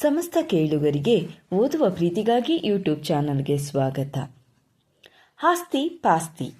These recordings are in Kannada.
ಸಮಸ್ತ ಕೇಳುಗರಿಗೆ ಓದುವ ಪ್ರೀತಿಗಾಗಿ ಯೂಟ್ಯೂಬ್ ಚಾನಲ್ಗೆ ಸ್ವಾಗತ. ಆಸ್ತಿ ಪಾಸ್ತಿ.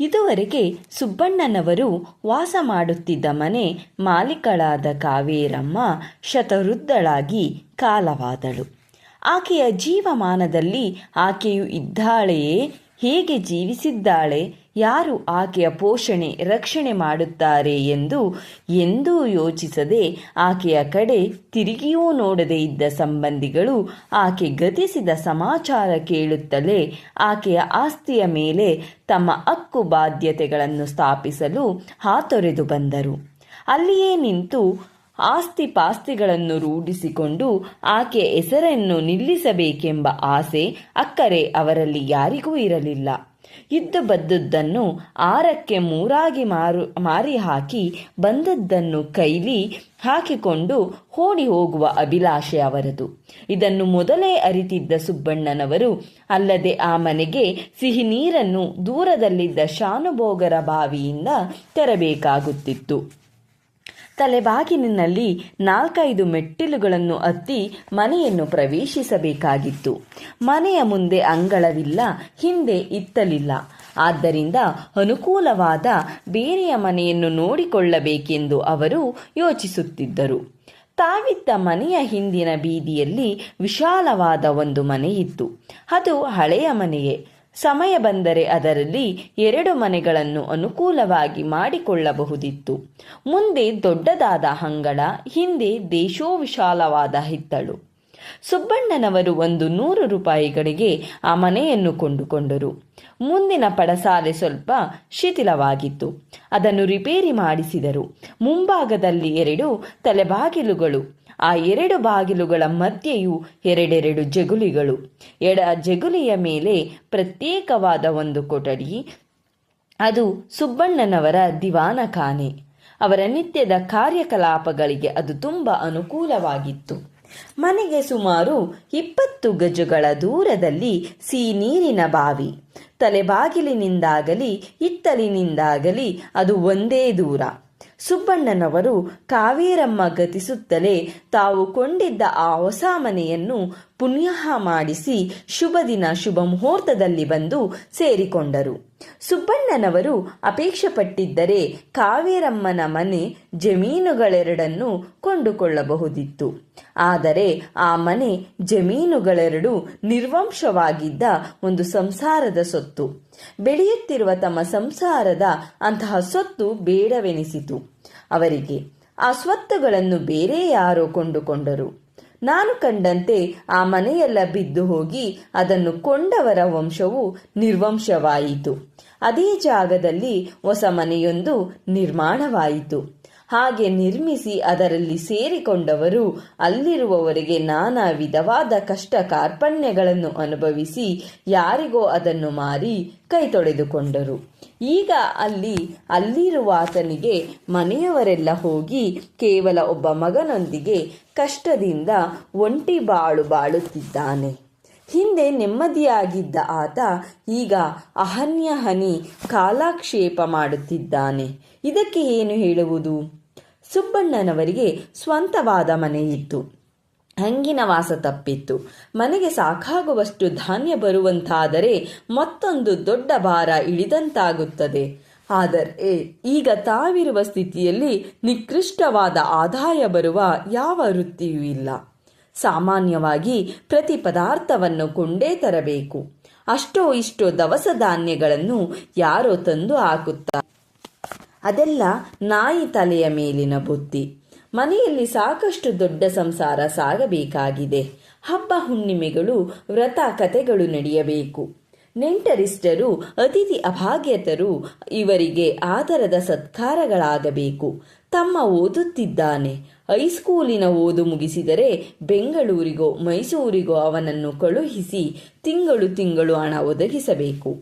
ಇದುವರೆಗೆ ಸುಬ್ಬಣ್ಣನವರು ವಾಸ ಮಾಡುತ್ತಿದ್ದ ಮನೆ ಮಾಲೀಕಳಾದ ಕಾವೇರಮ್ಮ ಶತವೃದ್ಧಳಾಗಿ ಕಾಲವಾದಳು. ಆಕೆಯ ಜೀವಮಾನದಲ್ಲಿ ಆಕೆಯು ಇದ್ದಾಳೆಯೇ ಹೇಗೆ ಜೀವಿಸಿದ್ದಾಳೆ, ಯಾರು ಆಕೆಯ ಪೋಷಣೆ, ರಕ್ಷಣೆ ಮಾಡುತ್ತಾರೆ ಎಂದು ಎಂದೂ ಯೋಚಿಸದೆ ಆಕೆಯ ಕಡೆ ತಿರುಗಿಯೂ ನೋಡದೇ ಇದ್ದ ಸಂಬಂಧಿಗಳು ಆಕೆ ಗತಿಸಿದ ಸಮಾಚಾರ ಕೇಳುತ್ತಲೇ ಆಕೆಯ ಆಸ್ತಿಯ ಮೇಲೆ ತಮ್ಮ ಹಕ್ಕು ಬಾಧ್ಯತೆಗಳನ್ನು ಸ್ಥಾಪಿಸಲು ಹಾತೊರೆದು ಬಂದರು. ಅಲ್ಲಿಯೇ ನಿಂತು ಆಸ್ತಿ ಪಾಸ್ತಿಗಳನ್ನು ರೂಢಿಸಿಕೊಂಡು ಆಕೆಯ ಹೆಸರನ್ನು ನಿಲ್ಲಿಸಬೇಕೆಂಬ ಆಸೆ ಅಕ್ಕರೆ ಅವರಲ್ಲಿ ಯಾರಿಗೂ ಇರಲಿಲ್ಲ. ಇದ್ದು ಬದ್ದುದನ್ನು ಆರಕ್ಕೆ ಮೂರಾಗಿ ಮಾರು ಮಾರಿ ಹಾಕಿ ಬಂದದ್ದನ್ನು ಕೈಲಿ ಹಾಕಿಕೊಂಡು ಓಡಿ ಹೋಗುವ ಅಭಿಲಾಷೆ ಅವರದು. ಇದನ್ನು ಮೊದಲೇ ಅರಿತಿದ್ದ ಸುಬ್ಬಣ್ಣನವರು, ಅಲ್ಲದೆ ಆ ಮನೆಗೆ ಸಿಹಿ ನೀರನ್ನು ದೂರದಲ್ಲಿದ್ದ ಶಾನುಭೋಗರ ಬಾವಿಯಿಂದ ತರಬೇಕಾಗುತ್ತಿತ್ತು. ತಲೆಬಾಗಿಲಿನಲ್ಲಿ ನಾಲ್ಕೈದು ಮೆಟ್ಟಿಲುಗಳನ್ನು ಹತ್ತಿ ಮನೆಯನ್ನು ಪ್ರವೇಶಿಸಬೇಕಾಗಿತ್ತು. ಮನೆಯ ಮುಂದೆ ಅಂಗಳವಿಲ್ಲ, ಹಿಂದೆ ಇತ್ತಲಿಲ್ಲ. ಆದ್ದರಿಂದ ಅನುಕೂಲವಾದ ಬೇರೆಯ ಮನೆಯನ್ನು ನೋಡಿಕೊಳ್ಳಬೇಕೆಂದು ಅವರು ಯೋಚಿಸುತ್ತಿದ್ದರು. ತಾವಿದ್ದ ಮನೆಯ ಹಿಂದಿನ ಬೀದಿಯಲ್ಲಿ ವಿಶಾಲವಾದ ಒಂದು ಮನೆಯಿತ್ತು. ಅದು ಹಳೆಯ ಮನೆಯೇ. ಸಮಯ ಬಂದರೆ ಅದರಲ್ಲಿ ಎರಡು ಮನೆಗಳನ್ನು ಅನುಕೂಲವಾಗಿ ಮಾಡಿಕೊಳ್ಳಬಹುದಿತ್ತು. ಮುಂದೆ ದೊಡ್ಡದಾದ ಅಂಗಳ ಹಿಂದೆ ದೇಶೋ ವಿಶಾಲವಾದ ಹಿತ್ತಳು. ಸುಬ್ಬಣ್ಣನವರು ಒಂದು ನೂರು ರೂಪಾಯಿಗಳಿಗೆ ಆ ಮನೆಯನ್ನು ಕೊಂಡುಕೊಂಡರು. ಮುಂದಿನ ಪಡಸಾಲೆ ಸ್ವಲ್ಪ ಶಿಥಿಲವಾಗಿತ್ತು. ಅದನ್ನು ರಿಪೇರಿ ಮಾಡಿಸಿದರು. ಮುಂಭಾಗದಲ್ಲಿ ಎರಡು ತಲೆಬಾಗಿಲುಗಳು. ಆ ಎರಡು ಬಾಗಿಲುಗಳ ಮಧ್ಯೆಯೂ ಎರಡೆರಡು ಜಗುಲಿಗಳು. ಎಡ ಜಗುಲಿಯ ಮೇಲೆ ಪ್ರತ್ಯೇಕವಾದ ಒಂದು ಕೊಠಡಿ. ಅದು ಸುಬ್ಬಣ್ಣನವರ ದಿವಾನಖಾನೆ ಅವರ ನಿತ್ಯದ ಕಾರ್ಯಕಲಾಪಗಳಿಗೆ ಅದು ತುಂಬ ಅನುಕೂಲವಾಗಿತ್ತು. ಮನೆಗೆ ಸುಮಾರು ಇಪ್ಪತ್ತು ಗಜಗಳ ದೂರದಲ್ಲಿ ಸಿಹಿ ನೀರಿನ ಬಾವಿ. ತಲೆಬಾಗಿಲಿನಿಂದಾಗಲಿ ಇತ್ತಲಿನಿಂದಾಗಲಿ ಅದು ಒಂದೇ ದೂರ. ಸುಬ್ಬಣ್ಣನವರು ಕಾವೇರಮ್ಮ ಗತಿಸುತ್ತಲೇ ತಾವು ಕೊಂಡಿದ್ದ ಆ ಹೊಸ ಮನೆಯನ್ನು ಪುಣ್ಯಹ ಮಾಡಿಸಿ ಶುಭ ದಿನ ಶುಭ ಮುಹೂರ್ತದಲ್ಲಿ ಬಂದು ಸೇರಿಕೊಂಡರು. ಸುಬ್ಬಣ್ಣನವರು ಅಪೇಕ್ಷೆ ಪಟ್ಟಿದ್ದರೆ ಕಾವೇರಮ್ಮನ ಮನೆ ಜಮೀನುಗಳೆರಡನ್ನು ಕೊಂಡುಕೊಳ್ಳಬಹುದಿತ್ತು. ಆದರೆ ಆ ಮನೆ ಜಮೀನುಗಳೆರಡು ನಿರ್ವಂಶವಾಗಿದ್ದ ಒಂದು ಸಂಸಾರದ ಸೊತ್ತು. ಬೆಳೆಯುತ್ತಿರುವ ತಮ್ಮ ಸಂಸಾರದ ಅಂತಹ ಸೊತ್ತು ಬೇಡವೆನಿಸಿತು. ಅವರಿಗೆ ಆ ಸ್ವತ್ತುಗಳನ್ನು ಬೇರೆ ಯಾರೋ ಕೊಂಡುಕೊಂಡರು. ನಾನು ಕಂಡಂತೆ ಆ ಮನೆಯೆಲ್ಲ ಬಿದ್ದು ಹೋಗಿ ಅದನ್ನು ಕೊಂಡವರ ವಂಶವು ನಿರ್ವಂಶವಾಯಿತು. ಅದೇ ಜಾಗದಲ್ಲಿ ಹೊಸ ಮನೆಯೊಂದು ನಿರ್ಮಾಣವಾಯಿತು. ಹಾಗೆ ನಿರ್ಮಿಸಿ ಅದರಲ್ಲಿ ಸೇರಿಕೊಂಡವರು, ಅಲ್ಲಿರುವವರಿಗೆ ನಾನಾ ವಿಧವಾದ ಕಷ್ಟ ಕಾರ್ಪಣ್ಯಗಳನ್ನು ಅನುಭವಿಸಿ ಯಾರಿಗೋ ಅದನ್ನು ಮಾರಿ ಕೈ ತೊಳೆದುಕೊಂಡರು ಈಗ ಅಲ್ಲಿ ಅಲ್ಲಿರುವ ಆತನಿಗೆ ಮನೆಯವರೆಲ್ಲ ಹೋಗಿ ಕೇವಲ ಒಬ್ಬ ಮಗನೊಂದಿಗೆ ಕಷ್ಟದಿಂದ ಒಂಟಿ ಬಾಳು ಬಾಳುತ್ತಿದ್ದಾನೆ. ಹಿಂದೆ ನೆಮ್ಮದಿಯಾಗಿದ್ದ ಆತ ಈಗ ಅಹನ್ಯಹನಿ ಕಾಲಾಕ್ಷೇಪ ಮಾಡುತ್ತಿದ್ದಾನೆ. ಇದಕ್ಕೆ ಏನು ಹೇಳುವುದು? ಸುಬ್ಬಣ್ಣನವರಿಗೆ ಸ್ವಂತವಾದ ಮನೆಯಿತ್ತು ಹಂಗಿನ ವಾಸ ತಪ್ಪಿತ್ತು. ಮನೆಗೆ ಸಾಕಾಗುವಷ್ಟು ಧಾನ್ಯ ಬರುವಂತಾದರೆ ಮತ್ತೊಂದು ದೊಡ್ಡ ಭಾರ ಇಳಿದಂತಾಗುತ್ತದೆ. ಆದರೆ ಈಗ ತಾವಿರುವ ಸ್ಥಿತಿಯಲ್ಲಿ ನಿಕೃಷ್ಟವಾದ ಆದಾಯ ಬರುವ ಯಾವ ವೃತ್ತಿಯೂ ಇಲ್ಲ. ಸಾಮಾನ್ಯವಾಗಿ ಪ್ರತಿ ಪದಾರ್ಥವನ್ನು ಕೊಂಡೇ ತರಬೇಕು. ಅಷ್ಟೋ ಇಷ್ಟೋ ದವಸ ಧಾನ್ಯಗಳನ್ನು ಯಾರೋ ತಂದು ಹಾಕುತ್ತಾರೆ ಅದೆಲ್ಲ ನಾಯಿ ತಲೆಯ ಮೇಲಿನ ಬುದ್ಧಿ. ಮನೆಯಲ್ಲಿ ಸಾಕಷ್ಟು ದೊಡ್ಡ ಸಂಸಾರ ಸಾಗಬೇಕಾಗಿದೆ. ಹಬ್ಬ ಹುಣ್ಣಿಮೆಗಳು, ವ್ರತ ಕಥೆಗಳು ನಡೆಯಬೇಕು. ನೆಂಟರಿಷ್ಟರು, ಅತಿಥಿ ಅಭಾಗ್ಯತರು ಇವರಿಗೆ ಆದರದ ಸತ್ಕಾರಗಳಾಗಬೇಕು. ತಮ್ಮ ಓದುತ್ತಿದ್ದಾನೆ. ಹೈಸ್ಕೂಲಿನ ಓದು ಮುಗಿಸಿದರೆ ಬೆಂಗಳೂರಿಗೋ, ಮೈಸೂರಿಗೋ ಅವನನ್ನು ಕಳುಹಿಸಿ ತಿಂಗಳು ತಿಂಗಳು ಹಣ ಒದಗಿಸಬೇಕು.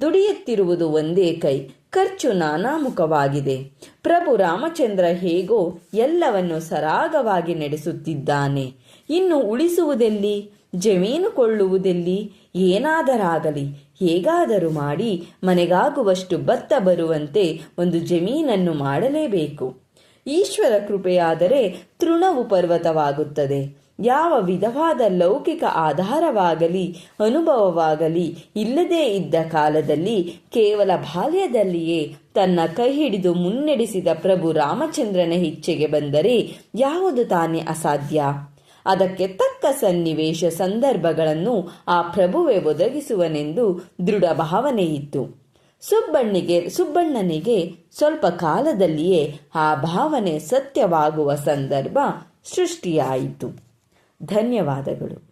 ದುಡಿಯುತ್ತಿರುವುದು ಒಂದೇ ಕೈ, ಖರ್ಚು ನಾನಾಮುಖವಾಗಿದೆ. ಪ್ರಭು ರಾಮಚಂದ್ರ ಹೇಗೋ ಎಲ್ಲವನ್ನು ಸರಾಗವಾಗಿ ನಡೆಸುತ್ತಿದ್ದಾನೆ. ಇನ್ನು ಉಳಿಸುವುದೆಲ್ಲಿ? ಜಮೀನು ಕೊಳ್ಳುವುದೆಲ್ಲಿ? ಏನಾದರಾಗಲಿ? ಹೇಗಾದರೂ ಮಾಡಿ ಮನೆಗಾಗುವಷ್ಟು ಭತ್ತ ಬರುವಂತೆ ಒಂದು ಜಮೀನನ್ನು ಮಾಡಲೇಬೇಕು. ಈಶ್ವರ ಕೃಪೆಯಾದರೆ ತೃಣವು ಪರ್ವತವಾಗುತ್ತದೆ. ಯಾವ ವಿಧವಾದ ಲೌಕಿಕ ಆಧಾರವಾಗಲಿ, ಅನುಭವವಾಗಲಿ, ಇಲ್ಲದೇ ಇದ್ದ ಕಾಲದಲ್ಲಿ, ಕೇವಲ ಬಾಲ್ಯದಲ್ಲಿಯೇ ತನ್ನ ಕೈ ಹಿಡಿದು ಮುನ್ನಡೆಸಿದ ಪ್ರಭು ರಾಮಚಂದ್ರನ ಇಚ್ಛೆಗೆ ಬಂದರೆ ಯಾವುದು ತಾನೇ ಅಸಾಧ್ಯ? ಅದಕ್ಕೆ ತಕ್ಕ ಸನ್ನಿವೇಶ ಸಂದರ್ಭಗಳನ್ನು ಆ ಪ್ರಭುವೆ ಒದಗಿಸುವನೆಂದು ದೃಢ ಭಾವನೆ ಇತ್ತು ಸುಬ್ಬಣ್ಣಿಗೆ ಸುಬ್ಬಣ್ಣನಿಗೆ ಸ್ವಲ್ಪ ಕಾಲದಲ್ಲಿಯೇ ಆ ಭಾವನೆ ಸತ್ಯವಾಗುವ ಸಂದರ್ಭ ಸೃಷ್ಟಿಯಾಯಿತು. ಧನ್ಯವಾದಗಳು.